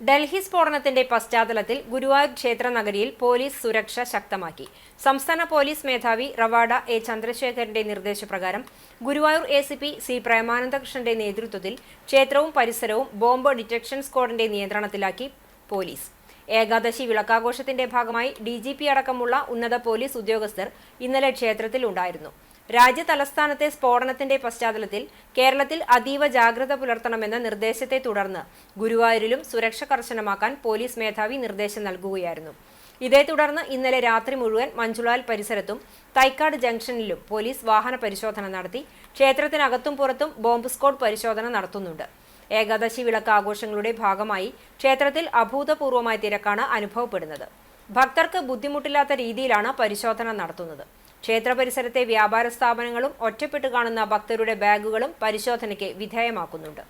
ഡൽഹി സ്ഫോടനത്തിന്റെ പശ്ചാത്തലത്തിൽ ഗുരുവായൂർ ക്ഷേത്ര നഗരിയിൽ പോലീസ് സുരക്ഷ ശക്തമാക്കി. സംസ്ഥാന പോലീസ് മേധാവി റവാഡ എ ചന്ദ്രശേഖരന്റെ നിർദ്ദേശപ്രകാരം Guruvayur A C P C പ്രേമാനന്ദകൃഷ്ണന്റെ നേതൃത്വത്തിൽ ക്ഷേത്രവും പരിസരവും ബോംബ് ഡിറ്റക്ഷൻ സ്ക്വാഡിന്റെ നിയന്ത്രണത്തിലാക്കി പോലീസ്. ഏകാദശി വിളക്കാഘോഷത്തിന്റെ ഭാഗമായി ഡി അടക്കമുള്ള ഉന്നത പോലീസ് ഉദ്യോഗസ്ഥർ ഇന്നലെ ക്ഷേത്രത്തിൽ ഉണ്ടായിരുന്നു രാജ്യ തലസ്ഥാനത്തെ സ്ഫോടനത്തിന്റെ പശ്ചാത്തലത്തിൽ കേരളത്തിൽ അതീവ ജാഗ്രത പുലർത്തണമെന്ന നിർദ്ദേശത്തെ തുടർന്ന് ഗുരുവായൂരിലും സുരക്ഷ കർശനമാക്കാൻ പോലീസ് മേധാവി നിർദ്ദേശം നൽകുകയായിരുന്നു. ഇതേ തുടർന്ന് ഇന്നലെ രാത്രി മുഴുവൻ മഞ്ചുളാൽ പരിസരത്തും തൈക്കാട് ജംഗ്ഷനിലും പോലീസ് വാഹന പരിശോധന നടത്തി ക്ഷേത്രത്തിനകത്തും പുറത്തും ബോംബ് സ്കോഡ് പരിശോധന നടത്തുന്നുണ്ട്. ഏകാദശി വിളക്ക് ആഘോഷങ്ങളുടെ ഭാഗമായി ക്ഷേത്രത്തിൽ അഭൂതപൂർവമായ തിരക്കാണ് അനുഭവപ്പെടുന്നത്. ഭക്തർക്ക് ബുദ്ധിമുട്ടില്ലാത്ത രീതിയിലാണ് പരിശോധന നടത്തുന്നത്. ക്ഷേത്ര പരിസരത്തെ വ്യാപാര സ്ഥാപനങ്ങളും ഒറ്റപ്പെട്ട് കാണുന്ന ഭക്തരുടെ ബാഗുകളും പരിശോധനയ്ക്ക് വിധേയമാക്കുന്നുണ്ട്